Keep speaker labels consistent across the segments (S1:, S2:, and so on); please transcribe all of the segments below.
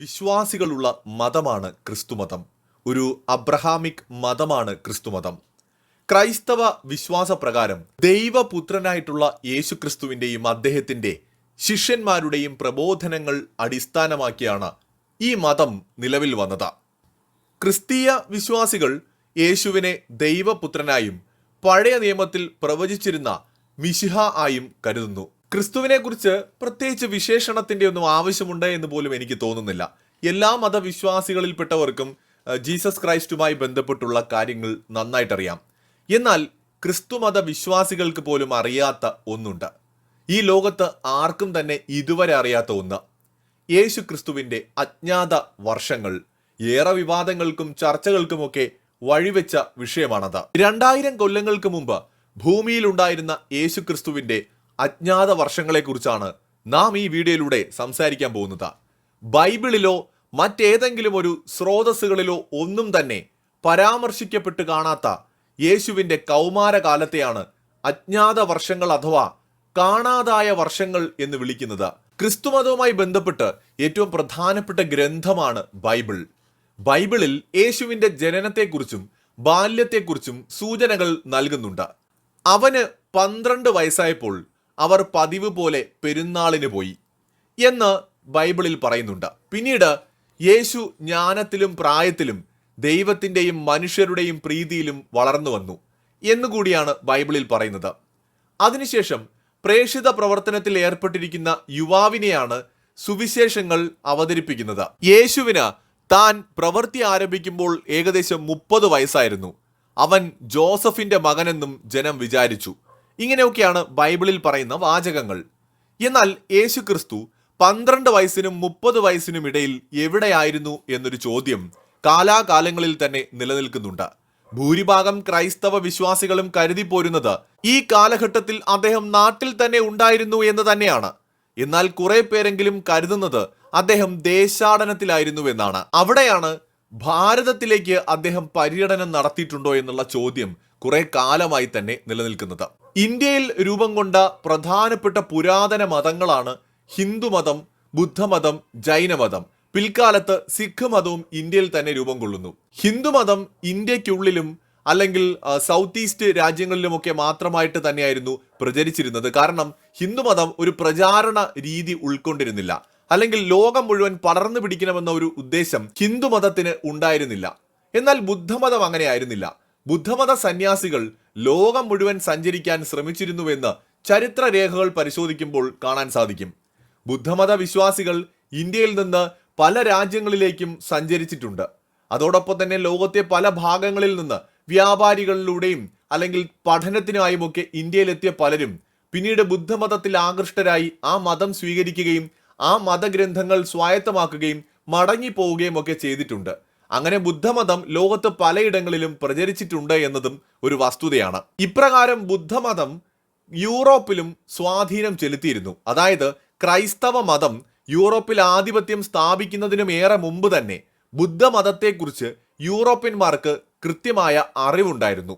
S1: വിശ്വാസികളുള്ള മതമാണ് ക്രിസ്തുമതം. ഒരു അബ്രഹാമിക് മതമാണ് ക്രിസ്തുമതം. ക്രൈസ്തവ വിശ്വാസപ്രകാരം ദൈവപുത്രനായിട്ടുള്ള യേശുക്രിസ്തുവിന്റെയും അദ്ദേഹത്തിന്റെ ശിഷ്യന്മാരുടെയും പ്രബോധനങ്ങൾ അടിസ്ഥാനമാക്കിയാണ് ഈ മതം നിലവിൽ വന്നത്. ക്രിസ്തീയ വിശ്വാസികൾ യേശുവിനെ ദൈവപുത്രനായും പഴയ നിയമത്തിൽ പ്രവചിച്ചിരുന്ന മിശിഹ ആയും കരുതുന്നു. ക്രിസ്തുവിനെ കുറിച്ച് പ്രത്യേകിച്ച് വിശേഷണത്തിന്റെ ഒന്നും ആവശ്യമുണ്ട് എന്ന് പോലും എനിക്ക് തോന്നുന്നില്ല. എല്ലാ മതവിശ്വാസികളിൽപ്പെട്ടവർക്കും ജീസസ് ക്രൈസ്റ്റുമായി ബന്ധപ്പെട്ടുള്ള കാര്യങ്ങൾ നന്നായിട്ടറിയാം. എന്നാൽ ക്രിസ്തുമത വിശ്വാസികൾക്ക് പോലും അറിയാത്ത ഒന്നുണ്ട്. ഈ ലോകത്ത് ആർക്കും തന്നെ ഇതുവരെ അറിയാത്ത ഒന്ന്. യേശു ക്രിസ്തുവിന്റെ അജ്ഞാത വർഷങ്ങൾ ഏറെ വിവാദങ്ങൾക്കും ചർച്ചകൾക്കുമൊക്കെ വഴിവെച്ച വിഷയമാണത്. രണ്ടായിരം കൊല്ലങ്ങൾക്ക് മുമ്പ് ഭൂമിയിലുണ്ടായിരുന്ന യേശു ക്രിസ്തുവിന്റെ അജ്ഞാത വർഷങ്ങളെക്കുറിച്ചാണ് നാം ഈ വീഡിയോയിലൂടെ സംസാരിക്കാൻ പോകുന്നത്. ബൈബിളിലോ മറ്റേതെങ്കിലും ഒരു സ്രോതസ്സുകളിലോ ഒന്നും തന്നെ പരാമർശിക്കപ്പെട്ട് കാണാത്ത യേശുവിന്റെ കൗമാരകാലത്തെയാണ് അജ്ഞാത വർഷങ്ങൾ അഥവാ കാണാതായ വർഷങ്ങൾ എന്ന് വിളിക്കുന്നത്. ക്രിസ്തുമതവുമായി ബന്ധപ്പെട്ട് ഏറ്റവും പ്രധാനപ്പെട്ട ഗ്രന്ഥമാണ് ബൈബിൾ. ബൈബിളിൽ യേശുവിന്റെ ജനനത്തെക്കുറിച്ചും ബാല്യത്തെക്കുറിച്ചും സൂചനകൾ നൽകുന്നുണ്ട്. അവന് പന്ത്രണ്ട് വയസ്സായപ്പോൾ അവർ പതിവ് പോലെ പെരുന്നാളിന് പോയി എന്ന് ബൈബിളിൽ പറയുന്നുണ്ട്. പിന്നീട് യേശു ജ്ഞാനത്തിലും പ്രായത്തിലും ദൈവത്തിന്റെയും മനുഷ്യരുടെയും പ്രീതിയിലും വളർന്നു വന്നു എന്നുകൂടിയാണ് ബൈബിളിൽ പറയുന്നത്. അതിനുശേഷം പ്രേക്ഷിത പ്രവർത്തനത്തിൽ ഏർപ്പെട്ടിരിക്കുന്ന യുവാവിനെയാണ് സുവിശേഷങ്ങൾ അവതരിപ്പിക്കുന്നത്. യേശുവിന് താൻ പ്രവൃത്തി ആരംഭിക്കുമ്പോൾ ഏകദേശം മുപ്പത് വയസ്സായിരുന്നു. അവൻ ജോസഫിന്റെ മകനെന്നും ജനം വിചാരിച്ചു. ഇങ്ങനെയൊക്കെയാണ് ബൈബിളിൽ പറയുന്ന വാചകങ്ങൾ. എന്നാൽ യേശു ക്രിസ്തു പന്ത്രണ്ട് വയസ്സിനും മുപ്പത് വയസ്സിനും ഇടയിൽ എവിടെയായിരുന്നു എന്നൊരു ചോദ്യം കാലാകാലങ്ങളിൽ തന്നെ നിലനിൽക്കുന്നുണ്ട്. ഭൂരിഭാഗം ക്രൈസ്തവ വിശ്വാസികളും കരുതി പോരുന്നത് ഈ കാലഘട്ടത്തിൽ അദ്ദേഹം നാട്ടിൽ തന്നെ ഉണ്ടായിരുന്നു എന്ന് തന്നെയാണ്. എന്നാൽ കുറെ പേരെങ്കിലും കരുതുന്നത് അദ്ദേഹം ദേശാടനത്തിലായിരുന്നു എന്നാണ്. അവിടെയാണ് ഭാരതത്തിലേക്ക് അദ്ദേഹം പര്യടനം നടത്തിയിട്ടുണ്ടോ എന്നുള്ള ചോദ്യം കുറെ കാലമായി തന്നെ നിലനിൽക്കുന്നത്. ഇന്ത്യയിൽ രൂപം കൊണ്ട പ്രധാനപ്പെട്ട പുരാതന മതങ്ങളാണ് ഹിന്ദുമതം ബുദ്ധമതം ജൈനമതം. പിൽക്കാലത്ത് സിഖ് മതവും ഇന്ത്യയിൽ തന്നെ രൂപം കൊള്ളുന്നു. ഹിന്ദുമതം ഇന്ത്യക്കുള്ളിലും അല്ലെങ്കിൽ സൗത്ത് ഈസ്റ്റ് രാജ്യങ്ങളിലുമൊക്കെ മാത്രമായിട്ട് തന്നെയായിരുന്നു പ്രചരിച്ചിരുന്നത്. കാരണം ഹിന്ദുമതം ഒരു പ്രചാരണ രീതി ഉൾക്കൊണ്ടിരുന്നില്ല. അല്ലെങ്കിൽ ലോകം മുഴുവൻ പടർന്നു പിടിക്കണമെന്ന ഒരു ഉദ്ദേശം ഹിന്ദുമതത്തിന് ഉണ്ടായിരുന്നില്ല. എന്നാൽ ബുദ്ധമതം അങ്ങനെയായിരുന്നില്ല ബുദ്ധമത സന്യാസികൾ ലോകം മുഴുവൻ സഞ്ചരിക്കാൻ ശ്രമിച്ചിരുന്നുവെന്ന് ചരിത്ര രേഖകൾ പരിശോധിക്കുമ്പോൾ കാണാൻ സാധിക്കും. ബുദ്ധമത വിശ്വാസികൾ ഇന്ത്യയിൽ നിന്ന് പല രാജ്യങ്ങളിലേക്കും സഞ്ചരിച്ചിട്ടുണ്ട്. അതോടൊപ്പം തന്നെ ലോകത്തെ പല ഭാഗങ്ങളിൽ നിന്ന് വ്യാപാരികളിലൂടെയും അല്ലെങ്കിൽ പഠനത്തിനായുമൊക്കെ ഇന്ത്യയിലെത്തിയ പലരും പിന്നീട് ബുദ്ധമതത്തിൽ ആകൃഷ്ടരായി ആ മതം സ്വീകരിക്കുകയും ആ മതഗ്രന്ഥങ്ങൾ സ്വായത്തമാക്കുകയും മടങ്ങിപ്പോവുകയും ഒക്കെ ചെയ്തിട്ടുണ്ട്. അങ്ങനെ ബുദ്ധമതം ലോകത്ത് പലയിടങ്ങളിലും പ്രചരിച്ചിട്ടുണ്ട് എന്നതും ഒരു വസ്തുതയാണ്. ഇപ്രകാരം ബുദ്ധമതം യൂറോപ്പിലും സ്വാധീനം ചെലുത്തിയിരുന്നു. അതായത് ക്രൈസ്തവ മതം യൂറോപ്പിൽ ആധിപത്യം സ്ഥാപിക്കുന്നതിനും ഏറെ മുമ്പ് തന്നെ ബുദ്ധമതത്തെക്കുറിച്ച് യൂറോപ്യന്മാർക്ക് കൃത്യമായ അറിവുണ്ടായിരുന്നു.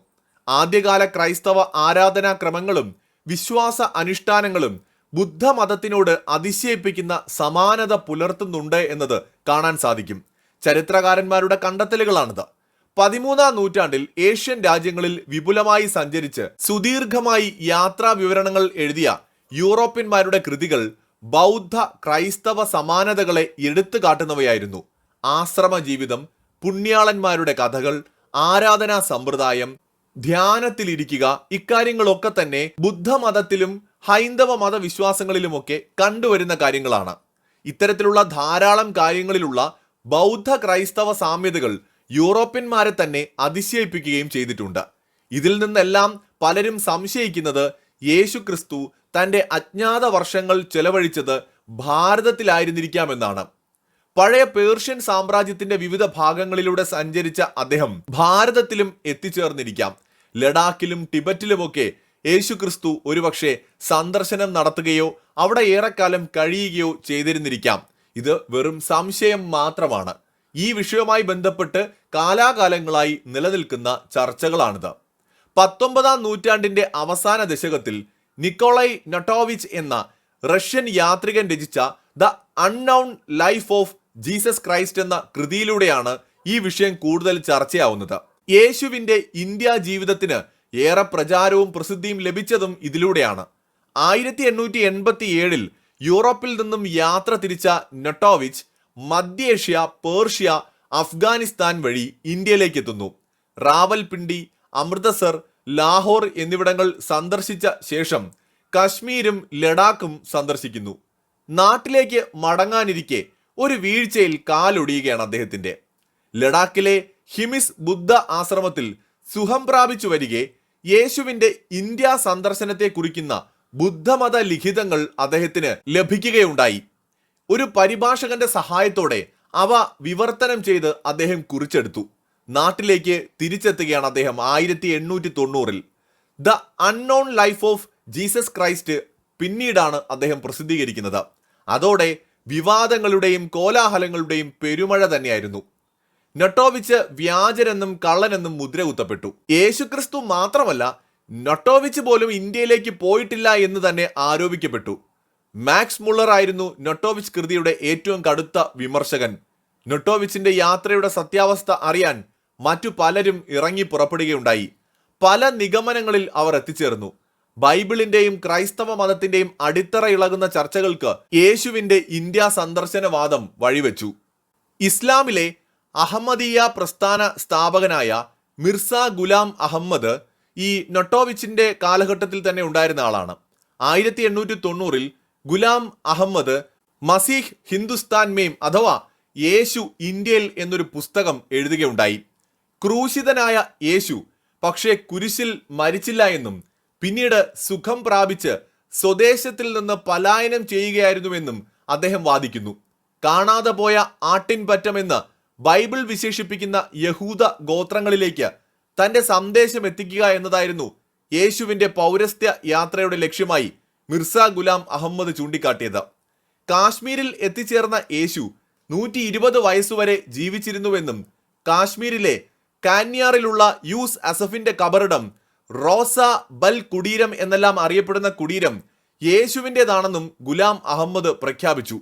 S1: ആദ്യകാല ക്രൈസ്തവ ആരാധനാക്രമങ്ങളും വിശ്വാസ അനുഷ്ഠാനങ്ങളും ബുദ്ധമതത്തിനോട് അതിശയിപ്പിക്കുന്ന സമാനത പുലർത്തുന്നുണ്ട് എന്നത് കാണാൻ സാധിക്കും. ചരിത്രകാരന്മാരുടെ കണ്ടെത്തലുകളാണിത്. പതിമൂന്നാം നൂറ്റാണ്ടിൽ ഏഷ്യൻ രാജ്യങ്ങളിൽ വിപുലമായി സഞ്ചരിച്ച് സുദീർഘമായി യാത്രാ വിവരണങ്ങൾ എഴുതിയ യൂറോപ്യന്മാരുടെ കൃതികൾ ബൗദ്ധ ക്രൈസ്തവ സമാനതകളെ എടുത്തു കാട്ടുന്നവയായിരുന്നു. ആശ്രമ ജീവിതം പുണ്യാളന്മാരുടെ കഥകൾ ആരാധനാ സമ്പ്രദായം ധ്യാനത്തിലിരിക്കുക ഇക്കാര്യങ്ങളൊക്കെ തന്നെ ബുദ്ധമതത്തിലും ഹൈന്ദവ മതവിശ്വാസങ്ങളിലുമൊക്കെ കണ്ടുവരുന്ന കാര്യങ്ങളാണ്. ഇത്തരത്തിലുള്ള ധാരാളം കാര്യങ്ങളിലുള്ള ബൗദ്ധ ക്രൈസ്തവ സാമ്യതകൾ യൂറോപ്യന്മാരെ തന്നെ അതിശയിപ്പിക്കുകയും ചെയ്തിട്ടുണ്ട്. ഇതിൽ നിന്നെല്ലാം പലരും സംശയിക്കുന്നത് യേശു ക്രിസ്തു തന്റെ അജ്ഞാത വർഷങ്ങൾ ചെലവഴിച്ചത് ഭാരതത്തിലായിരുന്നിരിക്കാമെന്നാണ്. പഴയ പേർഷ്യൻ സാമ്രാജ്യത്തിന്റെ വിവിധ ഭാഗങ്ങളിലൂടെ സഞ്ചരിച്ച അദ്ദേഹം ഭാരതത്തിലും എത്തിച്ചേർന്നിരിക്കാം. ലഡാക്കിലും ടിബറ്റിലുമൊക്കെ യേശു ക്രിസ്തു ഒരുപക്ഷെ സന്ദർശനം നടത്തുകയോ അവിടെ ഏറെക്കാലം കഴിയുകയോ ചെയ്തിരുന്നിരിക്കാം. ഇത് വെറും സംശയം മാത്രമാണ്. ഈ വിഷയവുമായി ബന്ധപ്പെട്ട് കാലാകാലങ്ങളായി നിലനിൽക്കുന്ന ചർച്ചകളാണിത്. പത്തൊമ്പതാം നൂറ്റാണ്ടിന്റെ അവസാന ദശകത്തിൽ നിക്കോളൈ നട്ടോവിച്ച് എന്ന റഷ്യൻ യാത്രികൻ രചിച്ച the unknown life of Jesus Christ എന്ന കൃതിയിലൂടെയാണ് ഈ വിഷയം കൂടുതൽ ചർച്ചയാവുന്നത്. യേശുവിന്റെ ഇന്ത്യ ജീവിതത്തിന് ഏറെ പ്രചാരവും പ്രസിദ്ധിയും ലഭിച്ചതും ഇതിലൂടെയാണ്. ആയിരത്തി എണ്ണൂറ്റി എൺപത്തി ഏഴിൽ യൂറോപ്പിൽ നിന്നും യാത്ര തിരിച്ച നൊട്ടോവിച്ച് മധ്യേഷ്യ പേർഷ്യ അഫ്ഗാനിസ്ഥാൻ വഴി ഇന്ത്യയിലേക്ക് എത്തുന്നു റാവൽപിണ്ടി അമൃതസർ ലാഹോർ എന്നിവിടങ്ങൾ സന്ദർശിച്ച ശേഷം കശ്മീരും ലഡാക്കും സന്ദർശിക്കുന്നു. നാട്ടിലേക്ക് മടങ്ങാനിരിക്കെ ഒരു വീഴ്ചയിൽ കാലൊടിയുകയാണ് അദ്ദേഹത്തിന്റെ. ലഡാക്കിലെ ഹിമിസ് ബുദ്ധ ആശ്രമത്തിൽ സുഖം പ്രാപിച്ചു വരികെ യേശുവിന്റെ ഇന്ത്യ സന്ദർശനത്തെ കുറിക്കുന്ന ബുദ്ധമത ലിഖിതങ്ങൾ അദ്ദേഹത്തിന് ലഭിക്കുകയുണ്ടായി. ഒരു പരിഭാഷകന്റെ സഹായത്തോടെ അവ വിവർത്തനം ചെയ്ത് അദ്ദേഹം കുറിച്ചെടുത്തു. നാട്ടിലേക്ക് തിരിച്ചെത്തുകയാണ് അദ്ദേഹം ആയിരത്തി എണ്ണൂറ്റി തൊണ്ണൂറിൽ the unknown life of Jesus Christ പിന്നീടാണ് അദ്ദേഹം പ്രസിദ്ധീകരിക്കുന്നത്. അതോടെ വിവാദങ്ങളുടെയും കോലാഹലങ്ങളുടെയും പെരുമഴ തന്നെയായിരുന്നു. നട്ടോവിച്ച് വ്യാജരെന്നും കള്ളനെന്നും മുദ്രകുത്തപ്പെട്ടു. യേശുക്രിസ്തു മാത്രമല്ല നൊട്ടോവിച്ച് പോലും ഇന്ത്യയിലേക്ക് പോയിട്ടില്ല എന്ന് തന്നെ ആരോപിക്കപ്പെട്ടു. മാക്സ് മുള്ളർ ആയിരുന്നു നൊട്ടോവിച്ച് കൃതിയുടെ ഏറ്റവും കടുത്ത വിമർശകൻ. നൊട്ടോവിച്ചിന്റെ യാത്രയുടെ സത്യാവസ്ഥ അറിയാൻ മറ്റു പലരും ഇറങ്ങി പുറപ്പെടുകയുണ്ടായി. പല നിഗമനങ്ങളിൽ അവർ എത്തിച്ചേർന്നു. ബൈബിളിന്റെയും ക്രൈസ്തവ മതത്തിന്റെയും അടിത്തറ ഇളകുന്ന ചർച്ചകൾക്ക് യേശുവിന്റെ ഇന്ത്യ സന്ദർശനവാദം വഴിവെച്ചു. ഇസ്ലാമിലെ അഹമ്മദീയ പ്രസ്ഥാന സ്ഥാപകനായ മിർസ ഗുലാം അഹമ്മദ് ഈ നൊട്ടോവിച്ചിന്റെ കാലഘട്ടത്തിൽ തന്നെ ഉണ്ടായിരുന്ന ആളാണ്. ആയിരത്തി എണ്ണൂറ്റി തൊണ്ണൂറിൽ ഗുലാം അഹമ്മദ് മസീഹ് ഹിന്ദുസ്ഥാൻ മെയിം അഥവാ യേശു ഇന്ത്യയിൽ എന്നൊരു പുസ്തകം എഴുതുകയുണ്ടായി. ക്രൂശിതനായ യേശു പക്ഷേ കുരിശിൽ മരിച്ചില്ല എന്നും പിന്നീട് സുഖം പ്രാപിച്ച് സ്വദേശത്തിൽ നിന്ന് പലായനം ചെയ്യുകയായിരുന്നുവെന്നും അദ്ദേഹം വാദിക്കുന്നു. കാണാതെ പോയ ആട്ടിൻ ആട്ടിൻപറ്റമെന്ന് ബൈബിൾ വിശേഷിപ്പിക്കുന്ന യഹൂദ ഗോത്രങ്ങളിലേക്ക് തന്റെ സന്ദേശം എത്തിക്കുക എന്നതായിരുന്നു യേശുവിന്റെ പൗരസ്ത്യ യാത്രയുടെ ലക്ഷ്യമായി മിർസ ഗുലാം അഹമ്മദ് ചൂണ്ടിക്കാട്ടിയത്. കാശ്മീരിൽ എത്തിച്ചേർന്ന യേശു നൂറ്റി ഇരുപത് വയസ്സുവരെ ജീവിച്ചിരുന്നുവെന്നും കാശ്മീരിലെ കാന്യാറിലുള്ള യൂസ് അസഫിന്റെ കബറിടം റോസ ബൽ കുടീരം എന്നെല്ലാം അറിയപ്പെടുന്ന കുടീരം യേശുവിന്റെതാണെന്നും ഗുലാം അഹമ്മദ് പ്രഖ്യാപിച്ചു.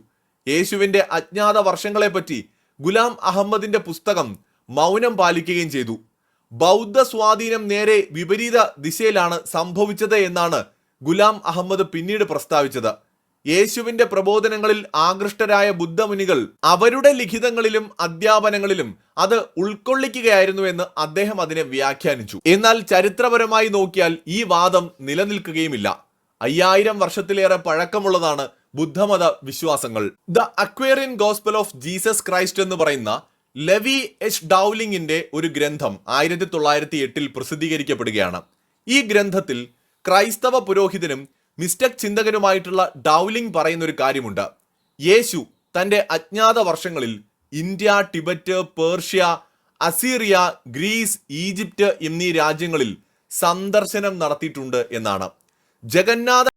S1: യേശുവിന്റെ അജ്ഞാത വർഷങ്ങളെപ്പറ്റി ഗുലാം അഹമ്മദിന്റെ പുസ്തകം മൗനം പാലിക്കുകയും ചെയ്തു. ബൗദ്ധ സ്വാധീനം നേരെ വിപരീത ദിശയിലാണ് സംഭവിച്ചത് എന്നാണ് ഗുലാം അഹമ്മദ് പിന്നീട് പ്രസ്താവിച്ചത്. യേശുവിന്റെ പ്രബോധനങ്ങളിൽ ആകൃഷ്ടരായ ബുദ്ധമുനികൾ അവരുടെ ലിഖിതങ്ങളിലും അധ്യാപനങ്ങളിലും അത് ഉൾക്കൊള്ളിക്കുകയായിരുന്നു എന്ന് അദ്ദേഹം അതിനെ വ്യാഖ്യാനിച്ചു. എന്നാൽ ചരിത്രപരമായി നോക്കിയാൽ ഈ വാദം നിലനിൽക്കുകയുമില്ല. അയ്യായിരം വർഷത്തിലേറെ പഴക്കമുള്ളതാണ് ബുദ്ധമത വിശ്വാസങ്ങൾ. The Aquarian gospel of Jesus Christ എന്ന് പറയുന്ന ലെവി എച്ച് ഡൗലിംഗിന്റെ ഒരു ഗ്രന്ഥം ആയിരത്തി തൊള്ളായിരത്തി എട്ടിൽ പ്രസിദ്ധീകരിക്കപ്പെടുകയാണ്. ഈ ഗ്രന്ഥത്തിൽ ക്രൈസ്തവ പുരോഹിതനും മിസ്റ്റക് ചിന്തകനുമായിട്ടുള്ള ഡൗലിംഗ് പറയുന്ന ഒരു കാര്യമുണ്ട്. യേശു തന്റെ അജ്ഞാത വർഷങ്ങളിൽ India Tibet Persia Assyria Greece Egypt എന്നീ രാജ്യങ്ങളിൽ സന്ദർശനം നടത്തിയിട്ടുണ്ട് എന്നാണ്. ജഗന്നാഥ